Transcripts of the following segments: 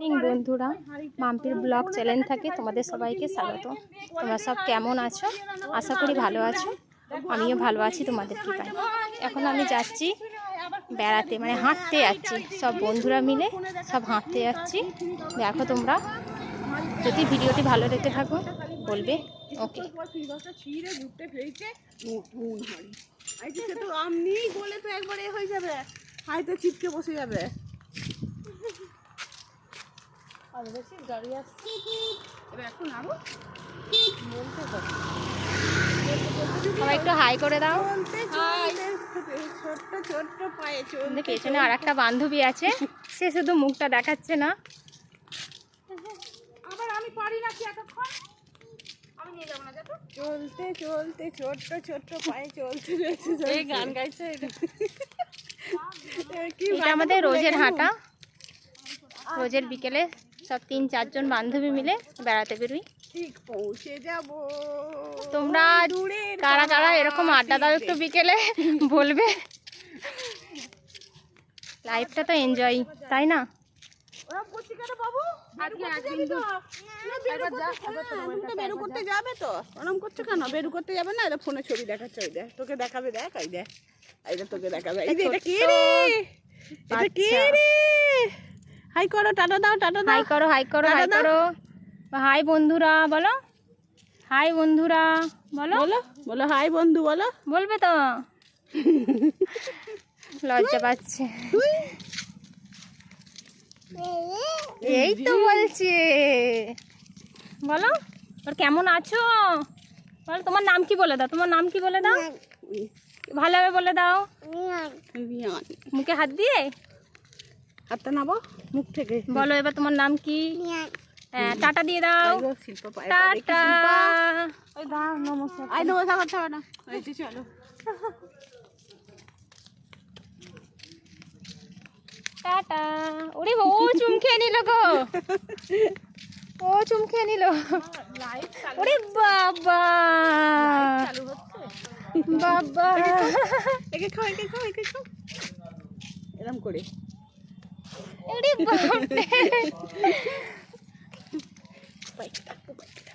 বন্ধুরা। মাম্পির blog channel থাকে তোমাদের সবাইকে স্বাগত। তোমরা সব কেমন আছো? আশা করি ভালো আছো। আমিও ভালো আছি তোমাদের কৃপায়। এখন আমি যাচ্ছি বেড়াতে মানে হাঁটতে যাচ্ছি। সব বন্ধুরা মিলে সব হাঁটতে যাচ্ছি। দেখো তোমরা। যদি ভিডিওটি ভালো লেগে থাকো বলবে। ওকে। সে তো আমনি বলে তো একবার এ হয়ে যাবে। হাইতে চিপকে বসে যাবে। গাড়ি আসছে। এবার এখন আরও বলতে সবাই একটু হাই করে দাও। চলতে চলতে ছোট্ট ছোট্ট পায়ে চলতে পেছনে আর একটা বান্ধবী আছে। সে শুধু মুখটা দেখাচ্ছে না। আবার আমি পারি না কি এতক্ষণ? আমি নিয়ে যাব না যাতো চলতে চলতে ছোট্ট ছোট্ট পায়ে চলতে এই গান গাইছে এটা। আমাদের রোজের হাঁটা। রোজের বিকেলে। সব তিন চারজন বান্ধবী মিলে বেড়াতে বেরোই। ঠিক পৌঁছে যাব। তোমরা কারা কারা এরকম আড্ডা দাও একটু বিকেলে বলবে। লাইফটা তো এনজয় তাই না? বেরু করতে যাবে তো? ওরম করছ কেন? বেরু করতে যাবে না? এটা ফোনে ছবি দেখাচ্ছে ওই দেখ তোকে দেখাবে দেখ ওই দেখ। তোকে দেখাবে। এই এটা কে রে? এটা কে রে? হাই করো টাটা দাও টাটা দাও। হাই করো হাই করো হাই করো। হাই বন্ধুরা বলো। হাই বন্ধুরা বলো। বলো বলো হাই বন্ধু বলো। বলবে তো। লজ্জা পাচ্ছে। এই তো বলছে। বলো ওর কেমন আছো? বলো তোমার নাম কি বলে দাও? তোমার নাম কি বলে দাও? ভালোভাবে বলে দাও। মুখে হাত দিয়ে? হাতটা নাবো মুখ থেকে। বলো এবার তোমার নাম কি? হ্যাঁ টাটা দিয়ে দাও। টাটা। নমস্কার নমস্কার করতে হবে না। চলো। টাটা। ওরে ও চুম খেয়ে নিল গো। ও চুম খেয়ে নিল। ওরে বাবা। বাবা। একে খাও একে খাও একে খাও। এরম করে।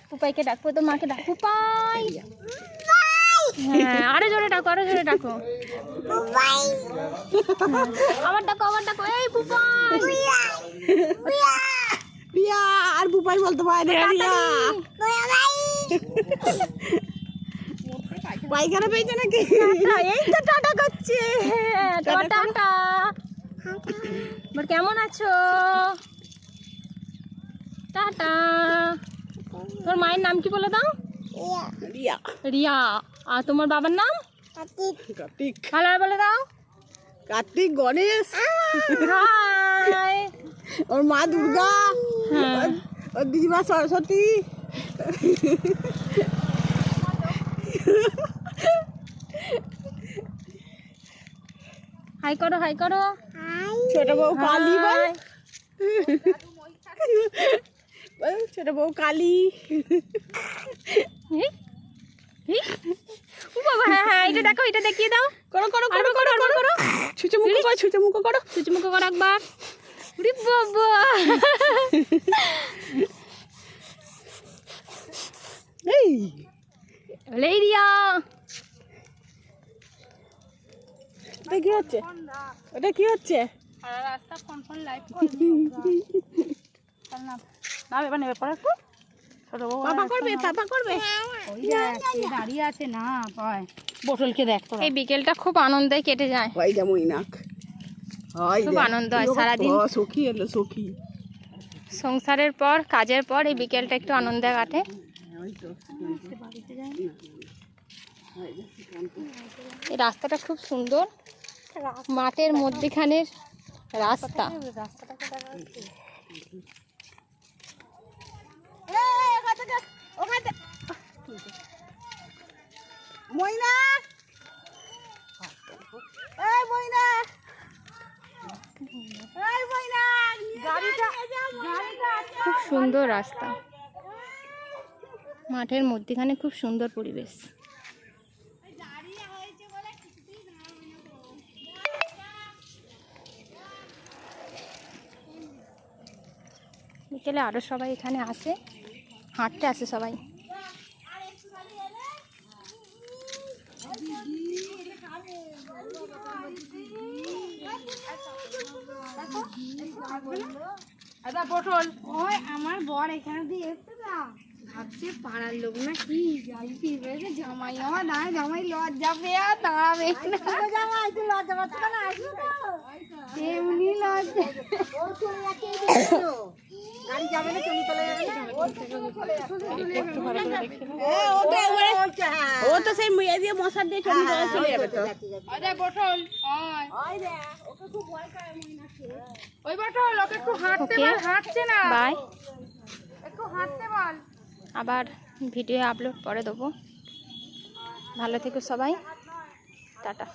পুপাইকে ডাকবো তো মাকে ডাক পুপাই হ্যাঁ আরও জোরে ডাকো আরও জোরে ডাকো। হ্যাঁ, আবার ডাকো আবার ডাকো। এই পুপাই রিয়া আর বুপাই বলতে পারে না রিয়া। পায়খানা পেয়েছে নাকি? টাটা, এই তো টাটা করছে। তোমার টাটা। এবার কেমন আছো? টাটা। তোর মায়ের নাম কি বলে দাও? রিয়া। রিয়া। আর তোমার বাবার নাম? কার্তিক। ভালো বলে দাও। কার্তিক গণেশ। হাই। ওর মা দুর্গা। হ্যাঁ। ওর- ওর দিদিমা সরস্বতী। হাই করো হাই করো। ছোট বউ কালী বল। হাই। ছোট বউ কালী। ও বাবা হ্যাঁ হ্যাঁ এটা দেখো এটা দেখিয়ে দাও। করো করো করো করো করো করো। ছুচে মুখো করো ছুচে মুখো করো। সুচমুখ করো একবার। উরি বাবা। এই। রিয়া এটা কি হচ্ছে? এটা কি হচ্ছে? রাস্তা ফোন ফোন লাইভ না এবার নেবে একটু। করবে দাঁড়িয়ে আছে না বোতলকে দেখ এই বিকেলটা খুব আনন্দে কেটে যায়। খুব আনন্দ হয় সারাদিন। সখী এলো সখী। সংসারের পর কাজের পর এই বিকেলটা একটু আনন্দে কাটে। এই রাস্তাটা খুব সুন্দর। মাঠের মধ্যেখানের রাস্তা। ময়না! এই ময়না! এই ময়না! গাড়িটা গাড়িটা খুব সুন্দর রাস্তা। মাঠের মধ্যেখানে খুব সুন্দর পরিবেশ। বিকেলে আরও সবাই এখানে আসে। হাঁটতে আসে সবাই। পটল। ওই আমার বর এখানে দিয়ে এসছে না। ভাবছে পাড়ার লোক না কি জামাই আমার না জামাই লজ্জা পেয়ে আর দাঁড়াবে জামাই তুই লজ্জা পাচ্ছ না? আসব এমনি লজ্জা গাড়ি যাবে না চলে চলে যাবে ও তো সেই মুয়ে দিয়ে মশার দিয়ে চলে চলে চলে যাবে তো ওই পটল ওকে একটু হাঁটতে বল হাঁটছে না। বাই। একটু হাঁটতে বল। আবার ভিডিও আপলোড পরে দেবো। ভালো থেকো সবাই। টাটা।